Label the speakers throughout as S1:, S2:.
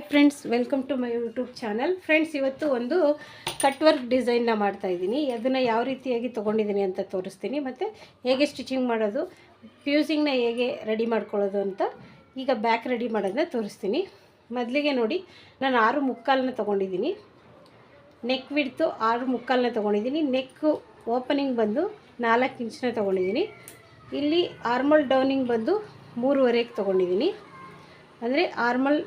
S1: Hi friends welcome to my YouTube channel friends ಇವತ್ತು ಒಂದು cut work ಡಿಸೈನ್ನ ಮಾಡ್ತಾ ಇದ್ದೀನಿ. ಅದನ್ನು ಯಾವ ರೀತಿಯಾಗಿ ತೊಗೊಂಡಿದ್ದೀನಿ ಅಂತ ತೋರಿಸ್ತೀನಿ. ಮತ್ತು ಹೇಗೆ ಸ್ಟಿಚಿಂಗ್ ಮಾಡೋದು ಫ್ಯೂಸಿಂಗ್ನ ಹೇಗೆ ರೆಡಿ ಮಾಡ್ಕೊಳ್ಳೋದು ಅಂತ ಈಗ ಬ್ಯಾಕ್ ರೆಡಿ ಮಾಡೋದನ್ನ ತೋರಿಸ್ತೀನಿ. ಮೊದಲಿಗೆ ನೋಡಿ, ನಾನು ಆರು ಮುಕ್ಕಾಲನ್ನ ತೊಗೊಂಡಿದ್ದೀನಿ. ನೆಕ್ ಬಿಡ್ತು ಆರು ಮುಕ್ಕಾಲನ್ನ ತೊಗೊಂಡಿದ್ದೀನಿ. ನೆಕ್ಕು ಓಪನಿಂಗ್ ಬಂದು ನಾಲ್ಕು ಇಂಚನ್ನ ತೊಗೊಂಡಿದ್ದೀನಿ. ಇಲ್ಲಿ ಆರ್ಮಲ್ ಡೌನಿಂಗ್ ಬಂದು ಮೂರುವರೆಗೆ ತೊಗೊಂಡಿದ್ದೀನಿ. ಅಂದರೆ ಆರ್ಮಲ್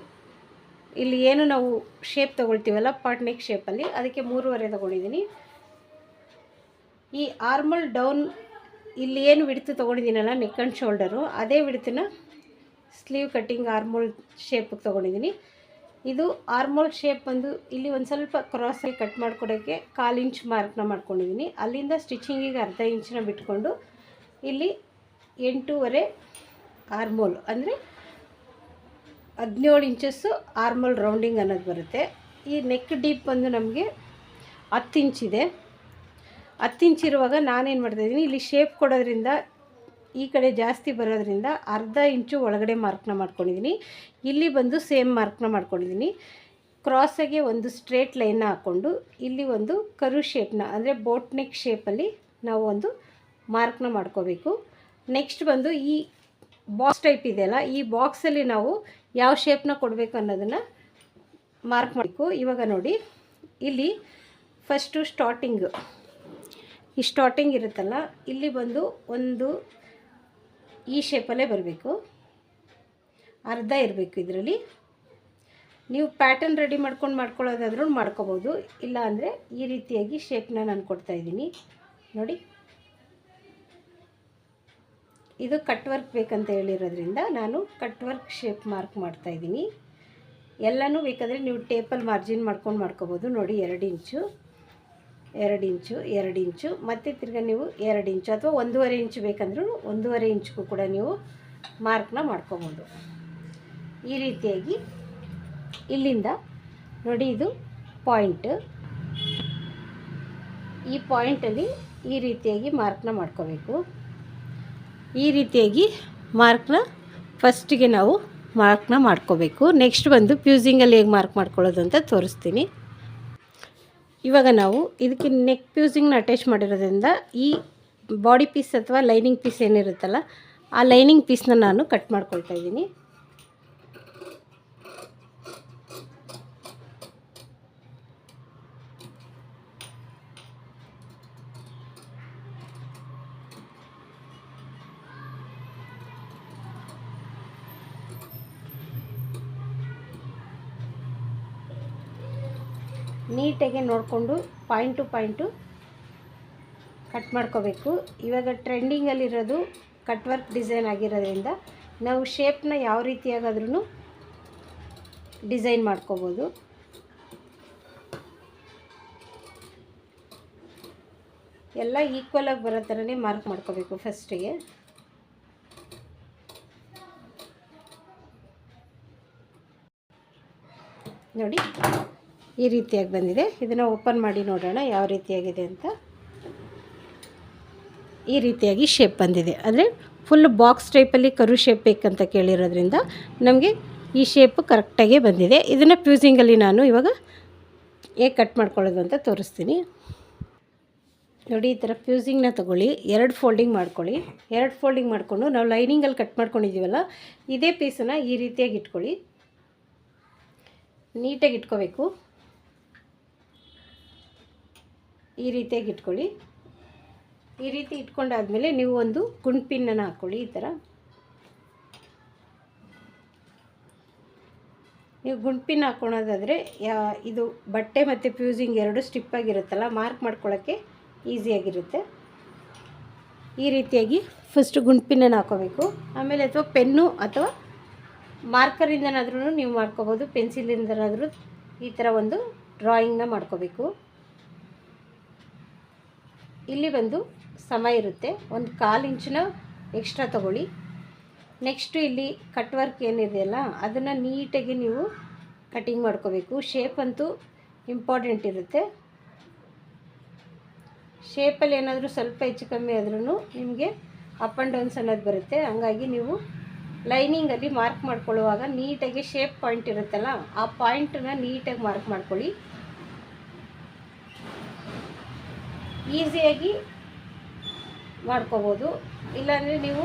S1: ಇಲ್ಲಿ ಏನು ನಾವು ಶೇಪ್ ತೊಗೊಳ್ತೀವಲ್ಲ ಪಾಟ್ ನೆಕ್ ಶೇಪಲ್ಲಿ ಅದಕ್ಕೆ ಮೂರುವರೆ ತೊಗೊಂಡಿದ್ದೀನಿ. ಈ ಆರ್ಮಲ್ ಡೌನ್ ಇಲ್ಲಿ ಏನು ವಿಡ್ತು ತೊಗೊಂಡಿದ್ದೀನಲ್ಲ ನೆಕ್ ಆ್ಯಂಡ್ ಶೋಲ್ಡರು ಅದೇ ವಿಡ್ತನ್ನ ಸ್ಲೀವ್ ಕಟ್ಟಿಂಗ್ ಆರ್ಮೋಲ್ ಶೇಪಿಗೆ ತೊಗೊಂಡಿದ್ದೀನಿ. ಇದು ಆರ್ಮೋಲ್ ಶೇಪ್ ಬಂದು ಇಲ್ಲಿ ಒಂದು ಸ್ವಲ್ಪ ಕ್ರಾಸಲ್ಲಿ ಕಟ್ ಮಾಡ್ಕೊಡೋಕ್ಕೆ ಕಾಲು ಇಂಚ್ ಮಾರ್ಕ್ನ ಮಾಡ್ಕೊಂಡಿದ್ದೀನಿ. ಅಲ್ಲಿಂದ ಸ್ಟಿಚಿಂಗಿಗೆ ಅರ್ಧ ಇಂಚನ್ನ ಬಿಟ್ಕೊಂಡು ಇಲ್ಲಿ ಎಂಟೂವರೆ ಆರ್ಮೋಲ್ ಅಂದರೆ ಹದಿನೇಳು ಇಂಚಸ್ಸು ಆರ್ಮಲ್ ರೌಂಡಿಂಗ್ ಅನ್ನೋದು ಬರುತ್ತೆ. ಈ ನೆಕ್ ಡೀಪ್ ಬಂದು ನಮಗೆ ಹತ್ತು ಇಂಚಿದೆ ಹತ್ತು ಇಂಚ್ ಇರುವಾಗ ನಾನೇನು ಮಾಡ್ತಾಯಿದ್ದೀನಿ ಇಲ್ಲಿ ಶೇಪ್ ಕೊಡೋದ್ರಿಂದ, ಈ ಕಡೆ ಜಾಸ್ತಿ ಬರೋದ್ರಿಂದ ಅರ್ಧ ಇಂಚು ಒಳಗಡೆ ಮಾರ್ಕ್ನ ಮಾಡ್ಕೊಂಡಿದ್ದೀನಿ. ಇಲ್ಲಿ ಬಂದು ಸೇಮ್ ಮಾರ್ಕ್ನ ಮಾಡ್ಕೊಂಡಿದ್ದೀನಿ. ಕ್ರಾಸಾಗೆ ಒಂದು ಸ್ಟ್ರೇಟ್ ಲೈನ್ನ ಹಾಕ್ಕೊಂಡು, ಇಲ್ಲಿ ಒಂದು ಕರು ಶೇಪ್ನ ಅಂದರೆ ಬೋಟ್ ನೆಕ್ ಶೇಪಲ್ಲಿ ನಾವು ಒಂದು ಮಾರ್ಕ್ನ ಮಾಡ್ಕೋಬೇಕು. ನೆಕ್ಸ್ಟ್ ಬಂದು ಈ ಬಾಕ್ಸ್ ಟೈಪ್ ಇದೆಯಲ್ಲ ಈ ಬಾಕ್ಸಲ್ಲಿ ನಾವು ಯಾವ ಶೇಪ್ನ ಕೊಡಬೇಕು ಅನ್ನೋದನ್ನು ಮಾರ್ಕ್ ಮಾಡಬೇಕು. ಇವಾಗ ನೋಡಿ, ಇಲ್ಲಿ ಫಸ್ಟು ಸ್ಟಾರ್ಟಿಂಗು ಈ ಸ್ಟಾರ್ಟಿಂಗ್ ಇರುತ್ತಲ್ಲ, ಇಲ್ಲಿ ಬಂದು ಒಂದು ಈ ಶೇಪಲ್ಲೇ ಬರಬೇಕು. ಅರ್ಧ ಇರಬೇಕು ಇದರಲ್ಲಿ. ನೀವು ಪ್ಯಾಟರ್ನ್ ರೆಡಿ ಮಾಡ್ಕೊಂಡು ಮಾಡ್ಕೊಳ್ಳೋದಾದ್ರೂ ಮಾಡ್ಕೋಬೋದು. ಇಲ್ಲ ಅಂದರೆ ಈ ರೀತಿಯಾಗಿ ಶೇಪ್ನ ನಾನು ಕೊಡ್ತಾಯಿದ್ದೀನಿ ನೋಡಿ. ಇದು ಕಟ್ ವರ್ಕ್ ಬೇಕಂತ ಹೇಳಿರೋದ್ರಿಂದ ನಾನು ಕಟ್ ವರ್ಕ್ ಶೇಪ್ ಮಾರ್ಕ್ ಮಾಡ್ತಾ ಇದ್ದೀನಿ. ಎಲ್ಲನೂ ಬೇಕಾದರೆ ನೀವು ಟೇಪಲ್ಲಿ ಮಾರ್ಜಿನ್ ಮಾಡ್ಕೊಂಡು ಮಾಡ್ಕೋಬೋದು. ನೋಡಿ, ಎರಡು ಇಂಚು ಎರಡು ಇಂಚು ಎರಡು ಇಂಚು, ಮತ್ತು ತಿರ್ಗಿ ನೀವು ಎರಡು ಇಂಚು ಅಥವಾ ಒಂದೂವರೆ ಇಂಚು ಬೇಕಂದ್ರೂ ಒಂದೂವರೆ ಇಂಚ್ಗೂ ಕೂಡ ನೀವು ಮಾರ್ಕ್ನ ಮಾಡ್ಕೋಬೋದು. ಈ ರೀತಿಯಾಗಿ ಇಲ್ಲಿಂದ ನೋಡಿ, ಇದು ಪಾಯಿಂಟ್ ಈ ಪಾಯಿಂಟಲ್ಲಿ ಈ ರೀತಿಯಾಗಿ ಮಾರ್ಕ್ನ ಮಾಡ್ಕೋಬೇಕು. ಈ ರೀತಿಯಾಗಿ ಮಾರ್ಕ್ನ ಫಸ್ಟಿಗೆ ನಾವು ಮಾರ್ಕ್ನ ಮಾಡ್ಕೋಬೇಕು. ನೆಕ್ಸ್ಟ್ ಬಂದು ಪ್ಯೂಸಿಂಗಲ್ಲಿ ಹೇಗೆ ಮಾರ್ಕ್ ಮಾಡ್ಕೊಳ್ಳೋದು ಅಂತ ತೋರಿಸ್ತೀನಿ. ಇವಾಗ ನಾವು ಇದಕ್ಕೆ ನೆಕ್ ಪ್ಯೂಸಿಂಗ್ನ ಅಟ್ಯಾಚ್ ಮಾಡಿರೋದ್ರಿಂದ ಈ ಬಾಡಿ ಪೀಸ್ ಅಥವಾ ಲೈನಿಂಗ್ ಪೀಸ್ ಏನಿರುತ್ತಲ್ಲ, ಆ ಲೈನಿಂಗ್ ಪೀಸ್ನ ನಾನು ಕಟ್ ಮಾಡ್ಕೊಳ್ತಾ ಇದ್ದೀನಿ. ನೀಟಾಗಿ ನೋಡಿಕೊಂಡು ಪಾಯಿಂಟ್ ಟು ಪಾಯಿಂಟು ಕಟ್ ಮಾಡ್ಕೋಬೇಕು. ಇವಾಗ ಟ್ರೆಂಡಿಂಗಲ್ಲಿರೋದು ಕಟ್ ವರ್ಕ್ ಡಿಸೈನ್ ಆಗಿರೋದ್ರಿಂದ ನಾವು ಶೇಪ್ನ ಯಾವ ರೀತಿಯಾಗಾದ್ರೂ ಡಿಸೈನ್ ಮಾಡ್ಕೋಬೋದು. ಎಲ್ಲ ಈಕ್ವಲಾಗಿ ಬರೋ ಥರನೇ ಮಾರ್ಕ್ ಮಾಡ್ಕೋಬೇಕು ಫಸ್ಟಿಗೆ ನೋಡಿ. ಈ ರೀತಿಯಾಗಿ ಬಂದಿದೆ. ಇದನ್ನು ಓಪನ್ ಮಾಡಿ ನೋಡೋಣ ಯಾವ ರೀತಿಯಾಗಿದೆ ಅಂತ. ಈ ರೀತಿಯಾಗಿ ಶೇಪ್ ಬಂದಿದೆ. ಅಂದರೆ ಫುಲ್ ಬಾಕ್ಸ್ ಟೈಪಲ್ಲಿ ಕರು ಶೇಪ್ ಬೇಕಂತ ಕೇಳಿರೋದ್ರಿಂದ ನಮಗೆ ಈ ಶೇಪು ಕರೆಕ್ಟಾಗೇ ಬಂದಿದೆ. ಇದನ್ನು ಫ್ಯೂಸಿಂಗಲ್ಲಿ ನಾನು ಇವಾಗ ಹೇಗೆ ಕಟ್ ಮಾಡ್ಕೊಳ್ಳೋದು ಅಂತ ತೋರಿಸ್ತೀನಿ. ನೋಡಿ, ಈ ಥರ ಫ್ಯೂಸಿಂಗ್ನ ತೊಗೊಳ್ಳಿ. ಎರಡು ಫೋಲ್ಡಿಂಗ್ ಮಾಡ್ಕೊಳ್ಳಿ. ಎರಡು ಫೋಲ್ಡಿಂಗ್ ಮಾಡಿಕೊಂಡು ನಾವು ಲೈನಿಂಗಲ್ಲಿ ಕಟ್ ಮಾಡ್ಕೊಂಡಿದ್ದೀವಲ್ಲ, ಇದೇ ಪೀಸನ್ನು ಈ ರೀತಿಯಾಗಿ ಇಟ್ಕೊಳ್ಳಿ. ನೀಟಾಗಿ ಇಟ್ಕೋಬೇಕು. ಈ ರೀತಿಯಾಗಿ ಇಟ್ಕೊಳ್ಳಿ. ಈ ರೀತಿ ಇಟ್ಕೊಂಡಾದಮೇಲೆ ನೀವು ಒಂದು ಗುಂಡ್ಪಿನ್ನನ್ನು ಹಾಕ್ಕೊಳ್ಳಿ, ಈ ಥರ. ನೀವು ಗುಂಡ್ಪಿನ್ ಹಾಕ್ಕೊಳೋದಾದರೆ ಯಾ, ಇದು ಬಟ್ಟೆ ಮತ್ತು ಫ್ಯೂಸಿಂಗ್ ಎರಡು ಸ್ಟಿಪ್ಪಾಗಿರುತ್ತಲ್ಲ ಮಾರ್ಕ್ ಮಾಡ್ಕೊಳ್ಳೋಕ್ಕೆ ಈಸಿಯಾಗಿರುತ್ತೆ. ಈ ರೀತಿಯಾಗಿ ಫಸ್ಟು ಗುಂಡ್ಪಿನ್ನನ್ನು ಹಾಕೋಬೇಕು ಆಮೇಲೆ ಅಥವಾ ಪೆನ್ನು ಅಥವಾ ಮಾರ್ಕರಿಂದನಾದ್ರೂ ನೀವು ಮಾಡ್ಕೋಬೋದು, ಪೆನ್ಸಿಲಿಂದನಾದರೂ ಈ ಥರ ಒಂದು ಡ್ರಾಯಿಂಗ್ನ ಮಾಡ್ಕೋಬೇಕು. ಇಲ್ಲಿ ಬಂದು ಸಮ ಇರುತ್ತೆ. ಒಂದು ಕಾಲು ಇಂಚಿನ ಎಕ್ಸ್ಟ್ರಾ ತಗೊಳ್ಳಿ. ನೆಕ್ಸ್ಟು ಇಲ್ಲಿ ಕಟ್ ವರ್ಕ್ ಏನಿದೆಯಲ್ಲ ಅದನ್ನು ನೀಟಾಗಿ ನೀವು ಕಟಿಂಗ್ ಮಾಡ್ಕೋಬೇಕು. ಶೇಪ್ ಅಂತೂ ಇಂಪಾರ್ಟೆಂಟ್ ಇರುತ್ತೆ. ಶೇಪಲ್ಲಿ ಏನಾದರೂ ಸ್ವಲ್ಪ ಹೆಚ್ಚು ಕಮ್ಮಿ ಆದ್ರೂ ನಿಮಗೆ ಅಪ್ ಆ್ಯಂಡ್ ಡೌನ್ಸ್ ಅನ್ನೋದು ಬರುತ್ತೆ. ಹಂಗಾಗಿ ನೀವು ಲೈನಿಂಗಲ್ಲಿ ಮಾರ್ಕ್ ಮಾಡ್ಕೊಳ್ಳುವಾಗ ನೀಟಾಗಿ ಶೇಪ್ ಪಾಯಿಂಟ್ ಇರುತ್ತಲ್ಲ, ಆ ಪಾಯಿಂಟನ್ನ ನೀಟಾಗಿ ಮಾರ್ಕ್ ಮಾಡ್ಕೊಳ್ಳಿ. ಈಸಿಯಾಗಿ ಮಾಡ್ಕೋಬೋದು. ಇಲ್ಲಾಂದರೆ ನೀವು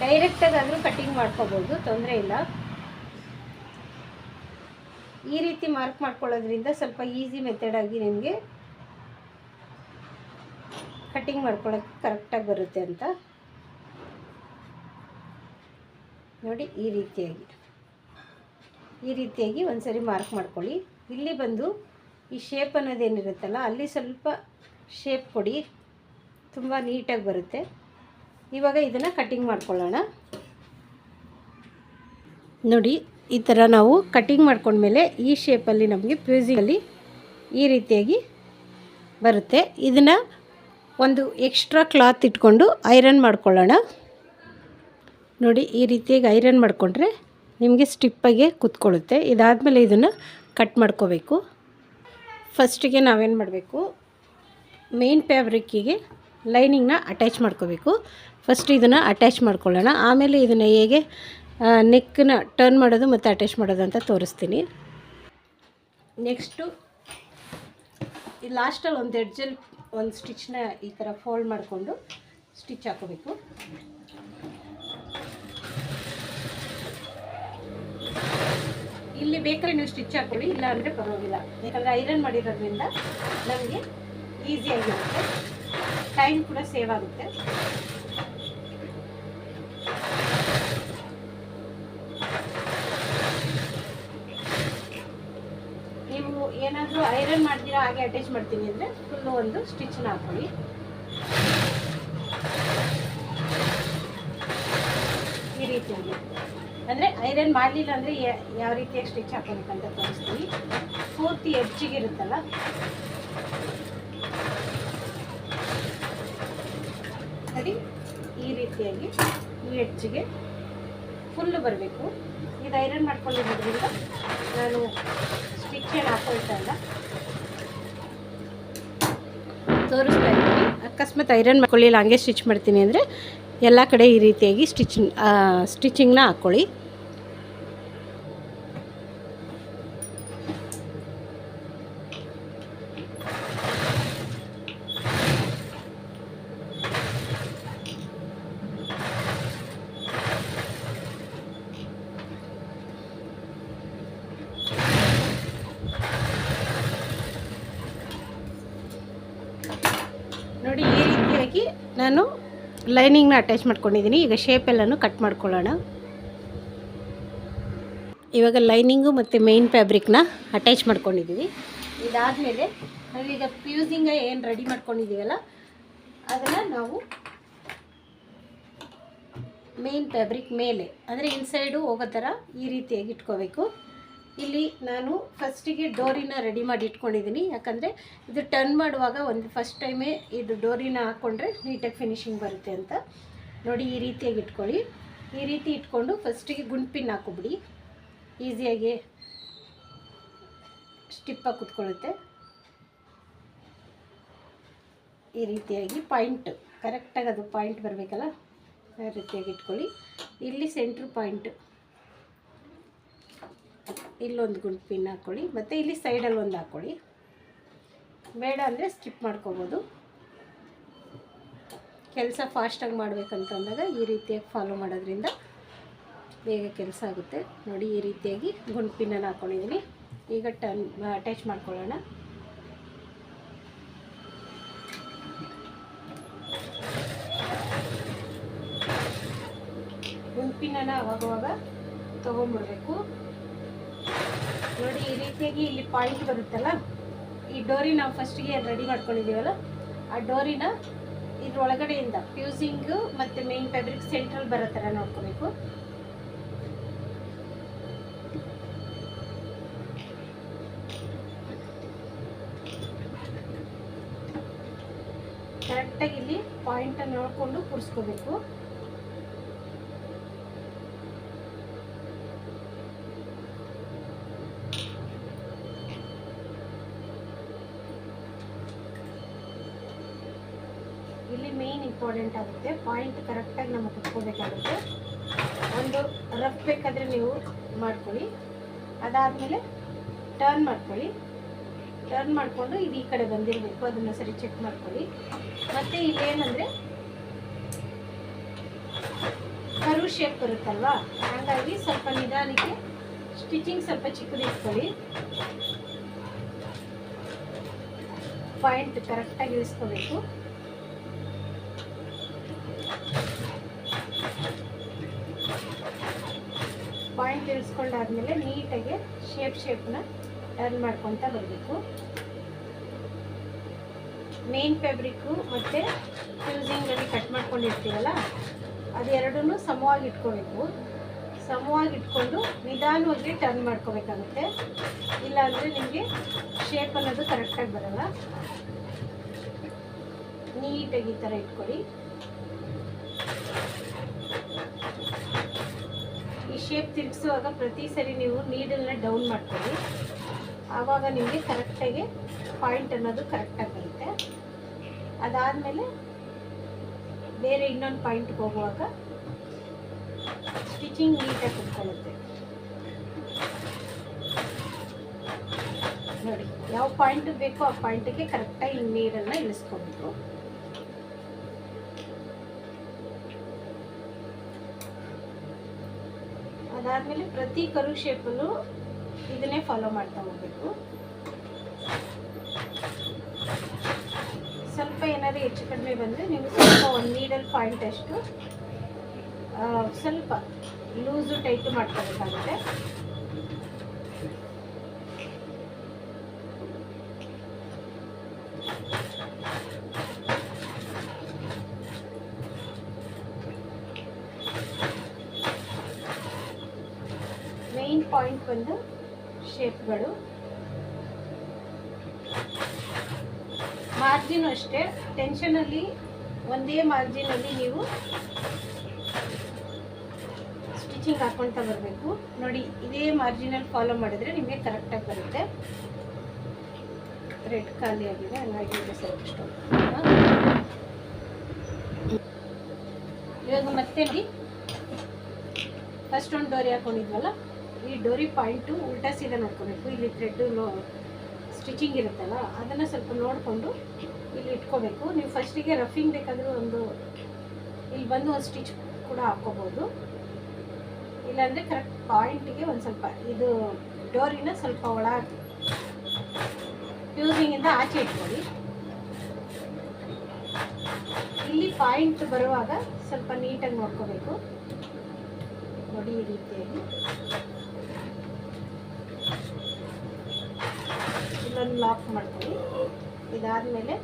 S1: ಡೈರೆಕ್ಟಾಗಾದರೂ ಕಟ್ಟಿಂಗ್ ಮಾಡ್ಕೋಬೋದು, ತೊಂದರೆ ಇಲ್ಲ. ಈ ರೀತಿ ಮಾರ್ಕ್ ಮಾಡ್ಕೊಳ್ಳೋದ್ರಿಂದ ಸ್ವಲ್ಪ ಈಸಿ ಮೆಥಡಾಗಿ ನಿಮಗೆ ಕಟ್ಟಿಂಗ್ ಮಾಡ್ಕೊಳ್ಳೋಕ್ಕೆ ಕರೆಕ್ಟಾಗಿ ಬರುತ್ತೆ ಅಂತ. ನೋಡಿ, ಈ ರೀತಿಯಾಗಿ. ಈ ರೀತಿಯಾಗಿ ಒಂದ್ಸರಿ ಮಾರ್ಕ್ ಮಾಡ್ಕೊಳ್ಳಿ. ಇಲ್ಲಿ ಬಂದು ಈ ಶೇಪ್ ಅನ್ನೋದೇನಿರುತ್ತಲ್ಲ ಅಲ್ಲಿ ಸ್ವಲ್ಪ ಶೇಪ್ ಕೊಡಿ. ತುಂಬ ನೀಟಾಗಿ ಬರುತ್ತೆ. ಇವಾಗ ಇದನ್ನು ಕಟಿಂಗ್ ಮಾಡ್ಕೊಳ್ಳೋಣ. ನೋಡಿ, ಈ ಥರ ನಾವು ಕಟ್ಟಿಂಗ್ ಮಾಡ್ಕೊಂಡ್ಮೇಲೆ ಈ ಶೇಪಲ್ಲಿ ನಮಗೆ ಪ್ಯೂಸಿಂಗಲ್ಲಿ ಈ ರೀತಿಯಾಗಿ ಬರುತ್ತೆ. ಇದನ್ನು ಒಂದು ಎಕ್ಸ್ಟ್ರಾ ಕ್ಲಾತ್ ಇಟ್ಕೊಂಡು ಐರನ್ ಮಾಡ್ಕೊಳ್ಳೋಣ. ನೋಡಿ, ಈ ರೀತಿಯಾಗಿ ಐರನ್ ಮಾಡಿಕೊಂಡ್ರೆ ನಿಮಗೆ ಸ್ಟಿಪ್ಪಾಗೆ ಕೂತ್ಕೊಳ್ಳುತ್ತೆ. ಇದಾದಮೇಲೆ ಇದನ್ನು ಕಟ್ ಮಾಡ್ಕೋಬೇಕು. ಫಸ್ಟಿಗೆ ನಾವೇನು ಮಾಡಬೇಕು? ಮೇನ್ ಫ್ಯಾಬ್ರಿಕ್ಕಿಗೆ ಲೈನಿಂಗ್ನ ಅಟ್ಯಾಚ್ ಮಾಡ್ಕೋಬೇಕು. ಫಸ್ಟ್ ಇದನ್ನು ಅಟ್ಯಾಚ್ ಮಾಡ್ಕೊಳ್ಳೋಣ. ಆಮೇಲೆ ಇದನ್ನು ಹೇಗೆ ನೆಕ್ಕನ್ನ ಟರ್ನ್ ಮಾಡೋದು ಮತ್ತು ಅಟ್ಯಾಚ್ ಮಾಡೋದು ಅಂತ ತೋರಿಸ್ತೀನಿ. ನೆಕ್ಸ್ಟು ಈ ಲಾಸ್ಟಲ್ಲಿ ಒಂದು ಎಡ್ಜಲ್ಲಿ ಒಂದು ಸ್ಟಿಚ್ನ ಈ ಥರ ಫೋಲ್ಡ್ ಮಾಡಿಕೊಂಡು ಸ್ಟಿಚ್ ಹಾಕೋಬೇಕು. ಇಲ್ಲಿ ಬೇಕಾದ್ರೆ ನೀವು ಸ್ಟಿಚ್ ಹಾಕೊಳ್ಳಿ ಇಲ್ಲ ಅಂದರೆ ಪರವಾಗಿಲ್ಲ. ಯಾಕಂದರೆ ಐರನ್ ಮಾಡಿರೋದ್ರಿಂದ ನಮಗೆ ಈಸಿಯಾಗಿರುತ್ತೆ ಟೈಮ್ ಕೂಡ ಸೇವ್ ಆಗುತ್ತೆ. ನೀವು ಏನಾದರೂ ಐರನ್ ಮಾಡ್ತೀರಾ, ಹಾಗೆ ಅಟ್ಯಾಚ್ ಮಾಡ್ತೀನಿ ಅಂದರೆ ಫುಲ್ಲು ಒಂದು ಸ್ಟಿಚ್ನ ಹಾಕೊಳ್ಳಿ ಈ ರೀತಿಯಾಗಿ. ಅಂದರೆ ಐರನ್ ಮಾಡಲಿಲ್ಲ ಅಂದರೆ ಯಾವ ರೀತಿಯಾಗಿ ಸ್ಟಿಚ್ ಹಾಕೋಬೇಕಂತ ತೋರಿಸ್ತೀನಿ ಪೂರ್ತಿ ಹೆಚ್ಚಿಗಿರುತ್ತಲ್ಲ ಸರಿ, ಈ ರೀತಿಯಾಗಿ ಈ ಹೆಚ್ಚಿಗೆ ಫುಲ್ಲು ಬರಬೇಕು. ಇದು ಐರನ್ ಮಾಡ್ಕೊಂಡಿರೋದ್ರಿಂದ ನಾನು ಸ್ಟಿಚ್ ಏನು ಹಾಕೊಳ್ತಾ ಇಲ್ಲ. ತೋರಿಸ್ತಾ ಇದ್ದೀನಿ. ಅಕಸ್ಮಾತ್ ಐರನ್ ಮಾಡ್ಕೊಳ್ಳಿಲ್ಲ, ಹಂಗೆ ಸ್ಟಿಚ್ ಮಾಡ್ತೀನಿ ಅಂದರೆ ಎಲ್ಲ ಕಡೆ ಈ ರೀತಿಯಾಗಿ ಸ್ಟಿಚಿಂಗ್ ಸ್ಟಿಚಿಂಗ್ನ ಹಾಕ್ಕೊಳ್ಳಿ. ನೋಡಿ ಈ ರೀತಿಯಾಗಿ ನಾನು ಲೈನಿಂಗ್ನ ಅಟ್ಯಾಚ್ ಮಾಡ್ಕೊಂಡಿದ್ದೀನಿ. ಈಗ ಶೇಪ್ ಎಲ್ಲನೂ ಕಟ್ ಮಾಡ್ಕೊಳ್ಳೋಣ. ಇವಾಗ ಲೈನಿಂಗು ಮತ್ತು ಮೇನ್ ಫ್ಯಾಬ್ರಿಕ್ನ ಅಟ್ಯಾಚ್ ಮಾಡ್ಕೊಂಡಿದ್ದೀವಿ ಇದಾದಮೇಲೆ ನಾವೀಗ ಪ್ಯೂಸಿಂಗ ಏನು ರೆಡಿ ಮಾಡ್ಕೊಂಡಿದ್ದೀವಲ್ಲ ಅದನ್ನು ನಾವು ಮೇನ್ ಫ್ಯಾಬ್ರಿಕ್ ಮೇಲೆ, ಅಂದರೆ ಇನ್ಸೈಡು ಹೋಗೋ ಥರ ಈ ರೀತಿಯಾಗಿ ಇಟ್ಕೋಬೇಕು. ಇಲ್ಲಿ ನಾನು ಫಸ್ಟಿಗೆ ಡೋರಿನ ರೆಡಿ ಮಾಡಿ ಇಟ್ಕೊಂಡಿದ್ದೀನಿ ಯಾಕಂದರೆ ಇದು ಟರ್ನ್ ಮಾಡುವಾಗ ಒಂದು ಫಸ್ಟ್ ಟೈಮೇ ಇದು ಡೋರಿನ ಹಾಕ್ಕೊಂಡ್ರೆ ನೀಟಾಗಿ ಫಿನಿಶಿಂಗ್ ಬರುತ್ತೆ ಅಂತ. ನೋಡಿ ಈ ರೀತಿಯಾಗಿ ಇಟ್ಕೊಳ್ಳಿ. ಈ ರೀತಿ ಇಟ್ಕೊಂಡು ಫಸ್ಟಿಗೆ ಗುಂಡ್ಪಿನ್ ಹಾಕೊಬಿಡಿ ಈಸಿಯಾಗಿ ಸ್ಟಿಪ್ಪಾಗಿ ಕುತ್ಕೊಳ್ಳುತ್ತೆ. ಈ ರೀತಿಯಾಗಿ ಪಾಯಿಂಟ್ ಕರೆಕ್ಟಾಗಿ ಅದು ಪಾಯಿಂಟ್ ಬರಬೇಕಲ್ಲ? ಆ ರೀತಿಯಾಗಿ ಇಟ್ಕೊಳ್ಳಿ. ಇಲ್ಲಿ ಸೆಂಟ್ರ್ ಪಾಯಿಂಟ್ ಇಲ್ಲೊಂದು ಗುಂಡು ಪಿನ್ ಹಾಕ್ಕೊಳ್ಳಿ ಮತ್ತು ಇಲ್ಲಿ ಸೈಡಲ್ಲಿ ಒಂದು ಹಾಕ್ಕೊಳ್ಳಿ ಬೇಡ ಅಂದರೆ ಸ್ಕಿಪ್ ಮಾಡ್ಕೋಬೋದು. ಕೆಲಸ ಫಾಸ್ಟಾಗಿ ಮಾಡಬೇಕಂತಂದಾಗ ಈ ರೀತಿಯಾಗಿ ಫಾಲೋ ಮಾಡೋದ್ರಿಂದ ಬೇಗ ಕೆಲಸ ಆಗುತ್ತೆ. ನೋಡಿ, ಈ ರೀತಿಯಾಗಿ ಪಿನ್ನನ್ನು ಹಾಕ್ಕೊಂಡಿದ್ದೀನಿ ಈಗ ಟನ್ ಅಟ್ಯಾಚ್ ಮಾಡ್ಕೊಳ್ಳೋಣ. ಗುಂಪಿನ ಅವಾಗವಾಗ ತೊಗೊಂಬಿಡ್ಬೇಕು ನೋಡಿ, ಈ ರೀತಿಯಾಗಿ ಇಲ್ಲಿ ಪಾಯಿಂಟ್ ಬರುತ್ತಲ್ಲ, ಈ ಡೋರಿ ನಾವು ಫಸ್ಟಿಗೆ ರೆಡಿ ಮಾಡ್ಕೊಂಡಿದ್ದೀವಲ್ಲ, ಆ ಡೋರಿನ ಇದ್ರ ಒಳಗಡೆಯಿಂದ ಫ್ಯೂಸಿಂಗು ಮತ್ತು ಮೇನ್ ಫ್ಯಾಬ್ರಿಕ್ ಸೆಂಟ್ರಲ್ ಬರೋ ಥರ ನೋಡ್ಕೋಬೇಕು. ಕರೆಕ್ಟಾಗಿ ಇಲ್ಲಿ ಪಾಯಿಂಟನ್ನು ನೋಡಿಕೊಂಡು ಕೂರಿಸ್ಕೋಬೇಕು ಇಲ್ಲಿ ಮೇನ್ ಇಂಪಾರ್ಟೆಂಟ್ ಆಗುತ್ತೆ. ಪಾಯಿಂಟ್ ಕರೆಕ್ಟಾಗಿ ನಮಗೆ ಕುತ್ಕೋಬೇಕಾಗುತ್ತೆ ಒಂದು ರಫ್ ಬೇಕಾದರೆ ನೀವು ಮಾಡ್ಕೊಳ್ಳಿ. ಅದಾದಮೇಲೆ ಟರ್ನ್ ಮಾಡ್ಕೊಳ್ಳಿ. ಟರ್ನ್ ಮಾಡಿಕೊಂಡು ಇದು ಈ ಕಡೆ ಬಂದಿರಬೇಕು. ಅದನ್ನು ಸರಿ ಚೆಕ್ ಮಾಡ್ಕೊಳ್ಳಿ. ಮತ್ತು ಇಲ್ಲೇನಂದರೆ ಕರು ಶೇಪ್ ಬರುತ್ತಲ್ವಾ? ಹಾಗಾಗಿ ಸ್ವಲ್ಪ ನಿಧಾನಕ್ಕೆ ಸ್ಟಿಚಿಂಗ್ ಸ್ವಲ್ಪ ಚಿಕ್ಕದು ಇಟ್ಕೊಳ್ಳಿ. ಪಾಯಿಂಟ್ ಕರೆಕ್ಟಾಗಿ ಇಳಿಸ್ಕೋಬೇಕು. ಪಾಯಿಂಟ್ ಇಳಿಸ್ಕೊಂಡಾದ್ಮೇಲೆ ನೀಟಾಗಿ ಶೇಪ್ ಶೇಪ್ನ ಟರ್ನ್ ಮಾಡ್ಕೊತ ಬರಬೇಕು. ಮೇನ್ ಫ್ಯಾಬ್ರಿಕ್ಕು ಮತ್ತು ಫ್ಯೂಸಿಂಗಲ್ಲಿ ಕಟ್ ಮಾಡ್ಕೊಂಡಿರ್ತೀವಲ್ಲ ಅದೆರಡೂ ಸಮವಾಗಿ ಇಟ್ಕೋಬೇಕು. ಸಮವಾಗಿ ಇಟ್ಕೊಂಡು ನಿಧಾನವಾಗಿ ಟರ್ನ್ ಮಾಡ್ಕೋಬೇಕಾಗುತ್ತೆ. ಇಲ್ಲಾಂದರೆ ನಿಮಗೆ ಶೇಪ್ ಅನ್ನೋದು ಕರೆಕ್ಟಾಗಿ ಬರಲ್ಲ. ನೀಟಾಗಿ ಈ ಥರ ಇಟ್ಕೊಳ್ಳಿ. ಈ ಶೇಪ್ ತಿರುಗಿಸುವಾಗ ಪ್ರತಿ ಸರಿ ನೀವು ನೀಡಲ್ನ ಡೌನ್ ಮಾಡ್ಕೊಳ್ಳಿ. ಆವಾಗ ನಿಮಗೆ ಕರೆಕ್ಟಾಗಿ ಪಾಯಿಂಟ್ ಅನ್ನೋದು ಕರೆಕ್ಟಾಗಿ ಬರುತ್ತೆ. ಅದಾದಮೇಲೆ ಬೇರೆ ಇನ್ನೊಂದು ಪಾಯಿಂಟ್ಗೆ ಹೋಗುವಾಗ ಸ್ಟಿಚಿಂಗ್ ನೀಟಾಗಿ ಕುತ್ಕೊಳ್ಳುತ್ತೆ ನೋಡಿ, ಯಾವ ಪಾಯಿಂಟ್ ಬೇಕೋ ಆ ಪಾಯಿಂಟಿಗೆ ಕರೆಕ್ಟಾಗಿ ನೀರನ್ನು ಇಳಿಸ್ಕೋಬೇಕು. ಅದಾದಮೇಲೆ ಪ್ರತಿ ಕರು ಶೇಪಲ್ಲೂ ಇದನ್ನೇ ಫಾಲೋ ಮಾಡ್ತಾ ಹೋಗ್ಬೇಕು. ಸ್ವಲ್ಪ ಏನಾದರೂ ಹೆಚ್ಚು ಕಡಿಮೆ ಬಂದರೆ ನೀವು ಸ್ವಲ್ಪ ಒಂದು ನೀಡಲ್ ಪಾಯಿಂಟ್ ಅಷ್ಟು ಸ್ವಲ್ಪ ಲೂಸು ಟೈಟು ಮಾಡ್ಕೋಬೇಕಾಗುತ್ತೆ ಮೇನ್ ಪಾಯಿಂಟ್ ಬಂದು ಶೇಪ್ಗಳು. ಮಾರ್ಜಿನ್ ಅಷ್ಟೇ. ಟೆನ್ಷನಲ್ಲಿ ಒಂದೇ ಮಾರ್ಜಿನಲ್ಲಿ ನೀವು ಸ್ಟಿಚಿಂಗ್ ಹಾಕ್ಕೊಳ್ತಾ ಬರಬೇಕು. ನೋಡಿ, ಇದೇ ಮಾರ್ಜಿನಲ್ಲಿ ಫಾಲೋ ಮಾಡಿದ್ರೆ ನಿಮಗೆ ಕರೆಕ್ಟಾಗಿ ಬರುತ್ತೆ. ರೆಡ್ ಖಾಲಿ ಆಗಿದೆ, ಹಂಗಾಗಿ ಸ್ವಲ್ಪ ಇವಾಗ ಮತ್ತೆ ನೋಡಿ. ಫಸ್ಟ್ ಒಂದು ಡೋರಿ ಹಾಕೊಂಡಿದ್ವಲ್ಲ? ಈ ಡೋರಿ ಪಾಯಿಂಟು ಉಲ್ಟಾ ಸೀದಾ ನೋಡ್ಕೋಬೇಕು. ಇಲ್ಲಿ ಥ್ರೆಡ್ಡು ಸ್ಟಿಚಿಂಗ್ ಇರುತ್ತಲ್ಲ, ಅದನ್ನು ಸ್ವಲ್ಪ ನೋಡಿಕೊಂಡು ಇಲ್ಲಿ ಇಟ್ಕೋಬೇಕು. ನೀವು ಫಸ್ಟಿಗೆ ರಫಿಂಗ್ ಬೇಕಾದರೂ ಒಂದು, ಇಲ್ಲಿ ಬಂದು ಒಂದು ಸ್ಟಿಚ್ ಕೂಡ ಹಾಕ್ಕೋಬೋದು. ಇಲ್ಲಾಂದರೆ ಕರೆಕ್ಟ್ ಪಾಯಿಂಟಿಗೆ ಒಂದು ಸ್ವಲ್ಪ ಇದು ಡೋರಿನ ಸ್ವಲ್ಪ ಒಳ ಫ್ಯೂಸಿಂಗಿಂದ ಆಚೆ ಇಟ್ಕೊಳ್ಳಿ. ಇಲ್ಲಿ ಪಾಯಿಂಟ್ ಬರುವಾಗ ಸ್ವಲ್ಪ ನೀಟಾಗಿ ನೋಡ್ಕೋಬೇಕು. ನೋಡಿ ಈ ರೀತಿಯಾಗಿ. ಇಲ್ಲೊಂದು ಲಾಕ್ ಮಾಡ್ತೀವಿ. ಇದಾದಮೇಲೆ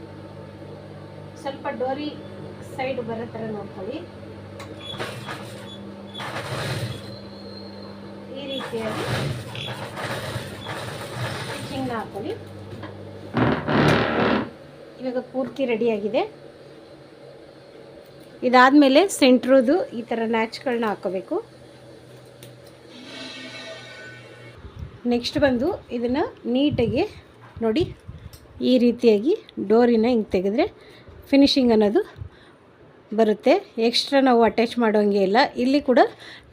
S1: ಸ್ವಲ್ಪ ಡೋರಿ ಸೈಡ್ ಬರೋ ಥರ ನೋಡ್ಕೊಳ್ಳಿ. ಈ ರೀತಿಯಾಗಿ ಸ್ಟಿಚಿಂಗ್ನ ಹಾಕೊಳ್ಳಿ. ಇವಾಗ ಪೂರ್ತಿ ರೆಡಿಯಾಗಿದೆ ಇದಾದಮೇಲೆ ಸೆಂಟ್ರದು ಈ ಥರ ನ್ಯಾಚ್ಗಳನ್ನ ಹಾಕೋಬೇಕು ನೆಕ್ಸ್ಟ್ ಬಂದು ಇದನ್ನು ನೀಟಾಗಿ ನೋಡಿ ಈ ರೀತಿಯಾಗಿ ಡೋರಿನ ಹಿಂಗೆ ತೆಗೆದ್ರೆ ಫಿನಿಶಿಂಗ್ ಅನ್ನೋದು ಬರುತ್ತೆ. ಎಕ್ಸ್ಟ್ರಾ ನಾವು ಅಟ್ಯಾಚ್ ಮಾಡೋಂಗೆ ಇಲ್ಲ. ಇಲ್ಲಿ ಕೂಡ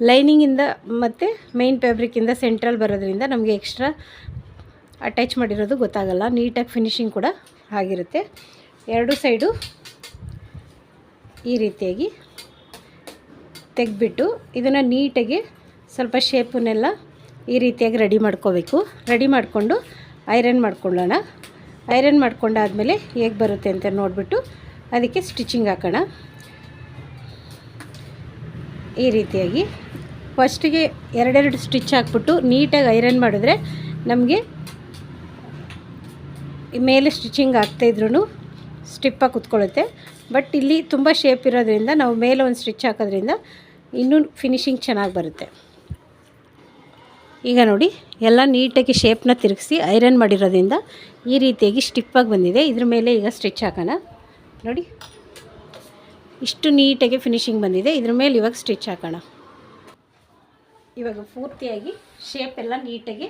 S1: ಲೈನಿಂಗಿಂದ ಮತ್ತು ಮೈನ್ ಫ್ಯಾಬ್ರಿಕ್ಕಿಂದ ಸೆಂಟ್ರಲ್ ಬರೋದ್ರಿಂದ ನಮಗೆ ಎಕ್ಸ್ಟ್ರಾ ಅಟ್ಯಾಚ್ ಮಾಡಿರೋದು ಗೊತ್ತಾಗಲ್ಲ. ನೀಟಾಗಿ ಫಿನಿಶಿಂಗ್ ಕೂಡ ಆಗಿರುತ್ತೆ. ಎರಡು ಸೈಡು ಈ ರೀತಿಯಾಗಿ ತೆಗೆದ್ಬಿಟ್ಟು ಇದನ್ನು ನೀಟಾಗಿ ಸ್ವಲ್ಪ ಶೇಪನ್ನೆಲ್ಲ ಈ ರೀತಿಯಾಗಿ ರೆಡಿ ಮಾಡ್ಕೋಬೇಕು. ರೆಡಿ ಮಾಡಿಕೊಂಡು ಐರನ್ ಮಾಡ್ಕೊಳ್ಳೋಣ. ಐರನ್ ಮಾಡ್ಕೊಂಡಾದಮೇಲೆ ಹೇಗೆ ಬರುತ್ತೆ ಅಂತ ನೋಡಿಬಿಟ್ಟು ಅದಕ್ಕೆ ಸ್ಟಿಚಿಂಗ್ ಹಾಕೋಣ. ಈ ರೀತಿಯಾಗಿ ಫಸ್ಟಿಗೆ ಎರಡೆರಡು ಸ್ಟಿಚ್ ಹಾಕ್ಬಿಟ್ಟು ನೀಟಾಗಿ ಐರನ್ ಮಾಡಿದ್ರೆ ನಮಗೆ ಮೇಲೆ ಸ್ಟಿಚಿಂಗ್ ಆಗ್ತಾಯಿದ್ರು ಸ್ಟಿಪ್ಪಾಗಿ ಕುತ್ಕೊಳ್ಳುತ್ತೆ. ಬಟ್ ಇಲ್ಲಿ ತುಂಬ ಶೇಪ್ ಇರೋದ್ರಿಂದ ನಾವು ಮೇಲೆ ಒಂದು ಸ್ಟಿಚ್ ಹಾಕೋದ್ರಿಂದ ಇನ್ನೂ ಫಿನಿಶಿಂಗ್ ಚೆನ್ನಾಗಿ ಬರುತ್ತೆ. ಈಗ ನೋಡಿ, ಎಲ್ಲ ನೀಟಾಗಿ ಶೇಪ್ನ ತಿರುಗಿಸಿ ಐರನ್ ಮಾಡಿರೋದ್ರಿಂದ ಈ ರೀತಿಯಾಗಿ ಸ್ಟಿಪ್ಪಾಗಿ ಬಂದಿದೆ. ಇದ್ರ ಮೇಲೆ ಈಗ ಸ್ಟಿಚ್ ಹಾಕೋಣ. ನೋಡಿ, ಇಷ್ಟು ನೀಟಾಗಿ ಫಿನಿಶಿಂಗ್ ಬಂದಿದೆ. ಇದ್ರ ಮೇಲೆ ಇವಾಗ ಸ್ಟಿಚ್ ಹಾಕೋಣ. ಇವಾಗ ಪೂರ್ತಿಯಾಗಿ ಶೇಪ್ ಎಲ್ಲ ನೀಟಾಗಿ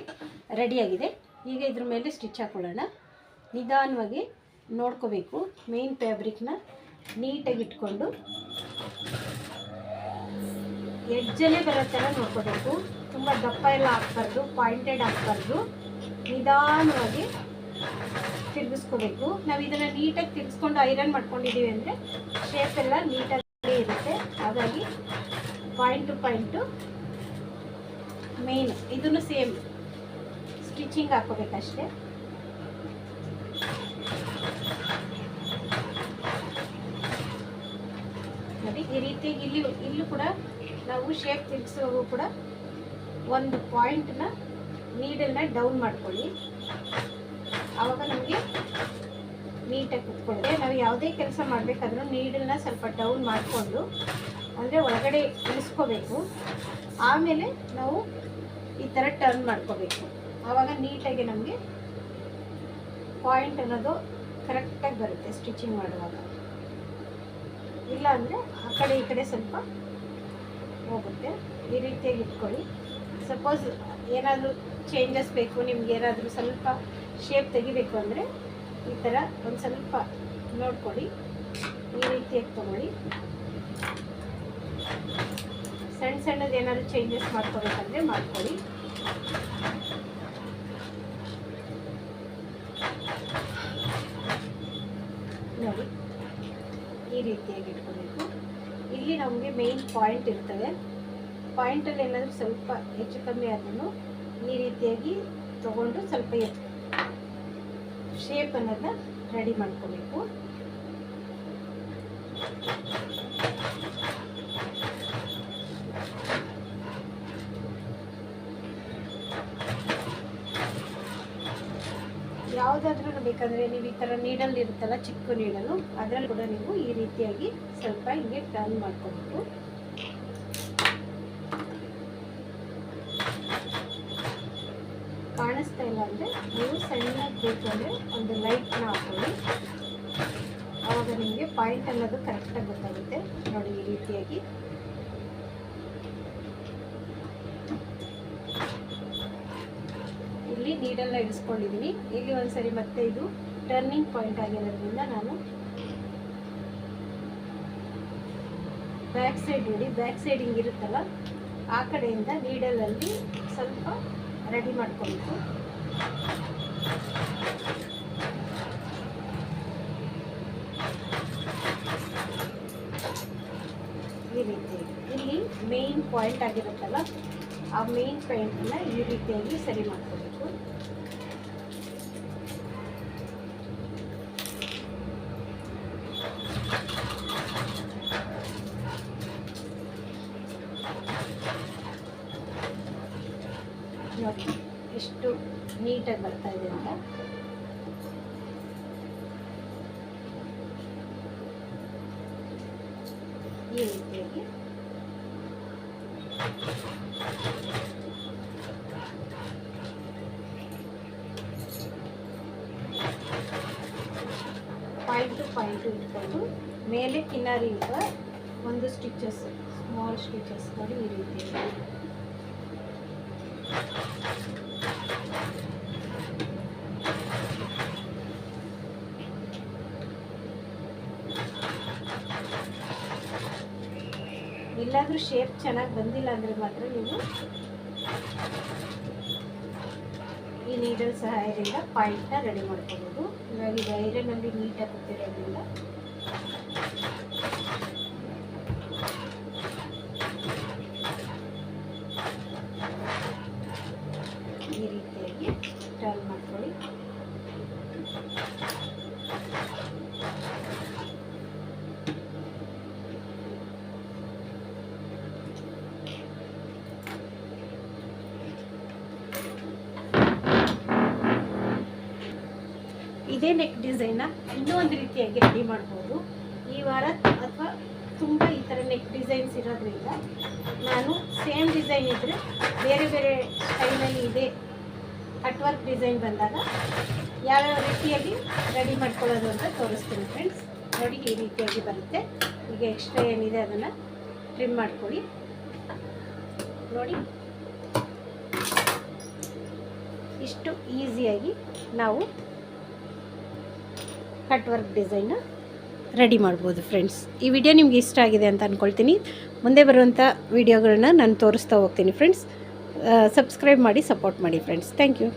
S1: ರೆಡಿಯಾಗಿದೆ ಈಗ ಇದ್ರ ಮೇಲೆ ಸ್ಟಿಚ್ ಹಾಕೊಳ್ಳೋಣ. ನಿಧಾನವಾಗಿ ನೋಡ್ಕೋಬೇಕು. ಮೇನ್ ಫ್ಯಾಬ್ರಿಕ್ನ ನೀಟಾಗಿ ಇಟ್ಕೊಂಡು ಎಡ್ಜಲ್ಲೇ ಬರೋ ಥರ ನೋಡ್ಕೋಬೇಕು. ತುಂಬ ದಪ್ಪ ಎಲ್ಲ ಹಾಕ್ಬಾರ್ದು ಪಾಯಿಂಟೆಡ್ ಹಾಕ್ಬಾರ್ದು ನಿಧಾನವಾಗಿ ತಿರುಗಿಸ್ಕೋಬೇಕು. ನಾವು ಇದನ್ನು ನೀಟಾಗಿ ತಿರ್ಗಿಸ್ಕೊಂಡು ಐರನ್ ಮಾಡ್ಕೊಂಡಿದ್ದೀವಿ ಅಂದರೆ ಶೇಪ್ ಎಲ್ಲ ನೀಟಾಗಿ ಇರುತ್ತೆ. ಹಾಗಾಗಿ ಪಾಯಿಂಟ್ ಟು ಪಾಯಿಂಟು ಮೇನ್ ಇದನ್ನು ಸೇಮ್ ಸ್ಟಿಚಿಂಗ್ ಹಾಕೋಬೇಕಷ್ಟೇ ನೋಡಿ, ಈ ರೀತಿ ಇಲ್ಲಿ, ಇಲ್ಲೂ ಕೂಡ ನಾವು ಶೇಪ್ ತಿರ್ಗಿಸುವಾಗೂ ಕೂಡ ಒಂದು ಪಾಯಿಂಟ್ನ ನೀಡನ್ನ ಡೌನ್ ಮಾಡ್ಕೊಳ್ಳಿ. ಆವಾಗ ನಮಗೆ ನೀಟಾಗಿ ಕುತ್ಕೊಂಡೆ ನಾವು ಯಾವುದೇ ಕೆಲಸ ಮಾಡಬೇಕಾದ್ರೂ ನೀಡನ್ನ ಸ್ವಲ್ಪ ಡೌನ್ ಮಾಡಿಕೊಂಡು, ಅಂದರೆ ಒಳಗಡೆ ಇಳಿಸ್ಕೋಬೇಕು. ಆಮೇಲೆ ನಾವು ಈ ಥರ ಟರ್ನ್ ಮಾಡ್ಕೋಬೇಕು. ಆವಾಗ ನೀಟಾಗಿ ನಮಗೆ ಪಾಯಿಂಟ್ ಅನ್ನೋದು ಕರೆಕ್ಟಾಗಿ ಬರುತ್ತೆ ಸ್ಟಿಚಿಂಗ್ ಮಾಡುವಾಗ. ಇಲ್ಲ ಅಂದರೆ ಆ ಕಡೆ ಈ ಕಡೆ ಸ್ವಲ್ಪ ಹೋಗುತ್ತೆ. ಈ ರೀತಿಯಾಗಿ ಇಟ್ಕೊಳ್ಳಿ. ಸಪೋಸ್ ಏನಾದರೂ ಚೇಂಜಸ್ ಬೇಕು, ನಿಮ್ಗೆ ಏನಾದರೂ ಸ್ವಲ್ಪ ಶೇಪ್ ತೆಗಿಬೇಕು ಅಂದರೆ ಈ ಥರ ಒಂದು ಸ್ವಲ್ಪ ನೋಡ್ಕೊಳ್ಳಿ, ಈ ರೀತಿಯಾಗಿ ತೊಗೊಳ್ಳಿ. ಸಣ್ಣ ಸಣ್ಣದು ಏನಾದರೂ ಚೇಂಜಸ್ ಮಾಡ್ಕೋಬೇಕಂದ್ರೆ ಮಾಡ್ಕೊಳ್ಳಿ. ನೋಡಿ, ಈ ರೀತಿಯಾಗಿ ಇಟ್ಕೋಬೇಕು. ಇಲ್ಲಿ ನಮಗೆ ಮೇನ್ ಪಾಯಿಂಟ್ ಇರ್ತವೆ ಪಾಯಿಂಟಲ್ಲಿ ಏನಾದರೂ ಸ್ವಲ್ಪ ಹೆಚ್ಚು ಕಮ್ಮಿ ಆದ್ರೂ ಈ ರೀತಿಯಾಗಿ ತಗೊಂಡು ಸ್ವಲ್ಪ ಶೇಪ್ ಅನ್ನೋದನ್ನ ರೆಡಿ ಮಾಡ್ಕೋಬೇಕು. ಯಾವುದಾದ್ರೂ ಬೇಕಂದರೆ ನೀವು ಈ ಥರ ನೀಡಲ್ ಇರುತ್ತಲ್ಲ ಚಿಕ್ಕ ನೀಡಲು ಅದರಲ್ಲಿ ಕೂಡ ನೀವು ಈ ರೀತಿಯಾಗಿ ಸ್ವಲ್ಪ ಹಿಂಗೆ ಟರ್ನ್ ಮಾಡ್ಕೋಬೇಕು ಕಾಣಿಸ್ತಾ ಇಲ್ಲ ಅಂದರೆ ನೀವು ಸಣ್ಣಗೆ ಅಂದರೆ ಒಂದು ಲೈಟ್ನ ಹಾಕೊಳ್ಳಿ. ಆವಾಗ ನಿಮಗೆ ಪಾಯಿಂಟ್ ಅನ್ನೋದು ಕರೆಕ್ಟಾಗಿ ಗೊತ್ತಾಗುತ್ತೆ. ನೋಡಿ ಈ ರೀತಿಯಾಗಿ. ಇಲ್ಲಿ ನೀಡೆಲ್ಲ ಇಡಿಸ್ಕೊಂಡಿದ್ದೀನಿ ಇಲ್ಲಿ ಒಂದ್ಸರಿ ಮತ್ತೆ ಇದು ಟರ್ನಿಂಗ್ ಪಾಯಿಂಟ್ ಆಗಿರೋದ್ರಿಂದ ನಾನು ಬ್ಯಾಕ್ ಸೈಡ್ ನೋಡಿ ಬ್ಯಾಕ್ ಸೈಡ್ ಹಿಂಗಿರುತ್ತಲ್ಲ ಆ ಕಡೆಯಿಂದ ನೀಡಲಲ್ಲಿ ಸ್ವಲ್ಪ ರೆಡಿ ಮಾಡ್ಕೊಬೇಕು. ಈ ರೀತಿ. ಇಲ್ಲಿ ಮೇನ್ ಪಾಯಿಂಟ್ ಆಗಿರುತ್ತಲ್ಲ ಆ ಮೇನ್ ಪಾಯಿಂಟನ್ನು ಈ ರೀತಿಯಾಗಿ ಸರಿ ಮಾಡ್ಕೋಬೇಕು ನೋಡಿ ಎಷ್ಟು ನೀಟಾಗಿ ಬರ್ತಾ ಇದೆ ಅಂತ ಈ ರೀತಿಯಾಗಿ ಪಾಯಿಂಟ್ ಟು ಪಾಯಿಂಟ್ ಇಟ್ಕೊಂಡು ಮೇಲೆ ಕಿನಾರಿಯಿಂದ ಒಂದು ಸ್ಟಿಚಸ್ ಸ್ಮಾಲ್ ಸ್ಟಿಚಸ್ ನೋಡಿ ಈ ರೀತಿಯಾಗಿ ಎಲ್ಲಾದರೂ ಶೇಪ್ ಚೆನ್ನಾಗಿ ಬಂದಿಲ್ಲ ಅಂದರೆ ಮಾತ್ರ ನೀವು ಈ ನೀಡಲ್ ಸಹಾಯದಿಂದ ಪಾಯಿಂಟ್ನ ರೆಡಿ ಮಾಡ್ಕೋಬೋದು. ಇವಾಗ ಇದು ನೀಟಾಗಿ ಕೂತಿರೋದ್ರಿಂದ ಈ ರೀತಿಯಾಗಿ ಟರ್ನ್ ಮಾಡ್ಕೊಳ್ಳಿ ಇದೇ ನೆಕ್ ಡಿಸೈನ್ನ ಇನ್ನೊಂದು ರೀತಿಯಾಗಿ ರೆಡಿ ಮಾಡ್ಬೋದು. ಈ ವಾರ ಅಥವಾ ತುಂಬ ಈ ಥರ ನೆಕ್ ಡಿಸೈನ್ಸ್ ಇರೋದ್ರಿಂದ ನಾನು ಸೇಮ್ ಡಿಸೈನ್ ಇದ್ದರೆ ಬೇರೆ ಬೇರೆ ಸ್ಟೈಲಲ್ಲಿ ಇದೆ ಕಟ್ ವರ್ಕ್ ಡಿಸೈನ್ ಬಂದಾಗ ಯಾವ್ಯಾವ ರೀತಿಯಾಗಿ ರೆಡಿ ಮಾಡ್ಕೊಳ್ಳೋದು ಅಂತ ತೋರಿಸ್ತೀನಿ ಫ್ರೆಂಡ್ಸ್ ನೋಡಿ ಈ ರೀತಿಯಾಗಿ ಬರುತ್ತೆ. ಈಗ ಎಕ್ಸ್ಟ್ರಾ ಏನಿದೆ ಅದನ್ನು ಟ್ರಿಮ್ ಮಾಡ್ಕೊಳ್ಳಿ. ನೋಡಿ. ಇಷ್ಟು ಈಸಿಯಾಗಿ ನಾವು ಕಟ್ ವರ್ಕ್ ಡಿಸೈನ್ನ ರೆಡಿ ಮಾಡ್ಬೋದು ಫ್ರೆಂಡ್ಸ್ ಈ ವಿಡಿಯೋ ನಿಮ್ಗೆ ಇಷ್ಟ ಆಗಿದೆ ಅಂತ ಅಂದ್ಕೊಳ್ತೀನಿ ಮುಂದೆ ಬರುವಂಥ ವೀಡಿಯೋಗಳನ್ನ ನಾನು ತೋರಿಸ್ತಾ ಹೋಗ್ತೀನಿ ಫ್ರೆಂಡ್ಸ್ ಸಬ್ಸ್ಕ್ರೈಬ್ ಮಾಡಿ ಸಪೋರ್ಟ್ ಮಾಡಿ ಫ್ರೆಂಡ್ಸ್ ಥ್ಯಾಂಕ್ ಯು